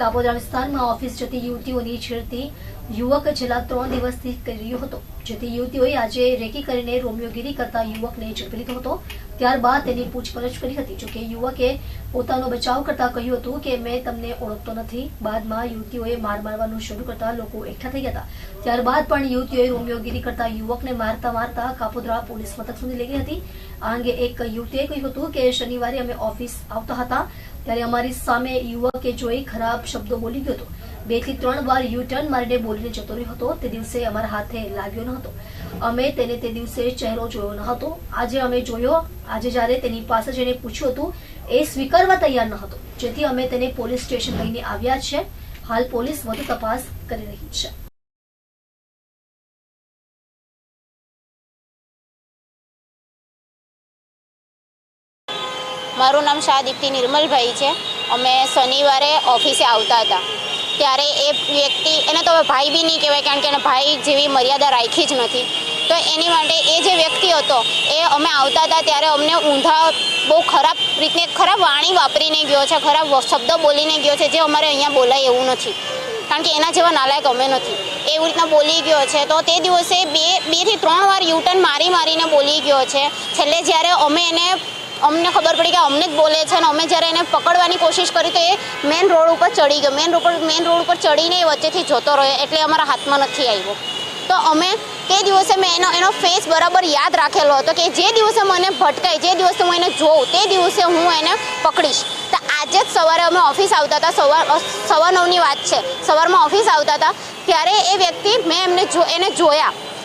કાપોદ્રા વિસ્તારમાં ઓફિસ જતી યુવતીઓની છેડતી યુવક છેલ્લા ત્રણ દિવસથી કરી હતો. જેથી યુવતીઓએ આજે રેકી કરીને રોમિયોગીરી કરતા યુવકને ઝડપી લીધો હતો. ત્યારબાદ તેની પૂછપરછ કરી હતી. જોકે યુવકે પોતાનો બચાવ કરતા કહ્યું હતું કે, મેં તમને ઓળખતો નથી. બાદમાં યુવતીઓએ માર મારવાનું શરૂ કરતા લોકો એકઠા થઈ ગયા ત્યારબાદ પણ યુવતીઓએ રોમિયોગીરી કરતા યુવકને મારતા મારતા કાપોદ્રા પોલીસ મથક સુધી લઈ ગઈ હતી. આ અંગે એક યુવતીએ કહ્યું હતું કે, શનિવારે અમે ઓફિસ આવતા હતા. ત્યારે અમારી સામે યુવકે જોઈ ખરાબ શબ્દો બોલી ગયો હતો. બેથી ત્રણ વાર યુ ટર્ન મારીને બોલીને જતો રહ્યો હતો. તે દિવસે અમારા હાથે લાગ્યો ન હતો. અમે તેને તે દિવસે ચહેરો જોયો ન હતો. આજે અમે જોયો. આજે જ્યારે તેની પાસે જઈને પૂછ્યું હતું, એ સ્વીકારવા તૈયાર ન હતો. જેથી અમે તેને પોલીસ સ્ટેશન લઈને આવ્યા છે. હાલ પોલીસ વધુ તપાસ કરી રહી છે. મારું નામ શાહ દીપ્તિ નિર્મલભાઈ છે. અમે શનિવારે ઓફિસે આવતા હતા. ત્યારે એ વ્યક્તિ, એને તો હવે ભાઈ બી નહીં કહેવાય, કારણ કે એને ભાઈ જેવી મર્યાદા રાખી જ નથી. તો એની માટે એ જે વ્યક્તિ હતો, એ અમે આવતા હતા ત્યારે અમને ઊંધા બહુ ખરાબ રીતને ખરાબ વાણી વાપરીને ગયો છે, ખરાબ શબ્દો બોલીને ગયો છે, જે અમારે અહીંયા બોલાય એવું નથી. કારણ કે એના જેવા નાલાયક અમે નથી. એવી રીતના બોલી ગયો છે. તો તે દિવસે બે બેથી ત્રણ વાર યુટર્ન મારી મારીને બોલી ગયો છે. છેલ્લે જ્યારે અમે એને અમને ખબર પડી કે અમને જ બોલે છે અને અમે જ્યારે એને પકડવાની કોશિશ કરી તો એ મેન રોડ ઉપર ચડી ગયો. મેન રોડ મેન રોડ ઉપર ચડીને એ વચ્ચેથી જતો રહ્યો એટલે અમારા હાથમાં નથી આવ્યો. તો અમે તે દિવસે મેં એનો એનો ફેસ બરાબર યાદ રાખેલો હતો કે જે દિવસે મને ભટકાય જે દિવસે હું એને જોઉં, તે દિવસે હું એને પકડીશ. તો આજે જ સવારે અમે ઓફિસ આવતા હતા. સવાર સવા નવની વાત છે. સવારમાં ઓફિસ આવતા હતા. ત્યારે એ વ્યક્તિ મેં એમને જો એને જોયા.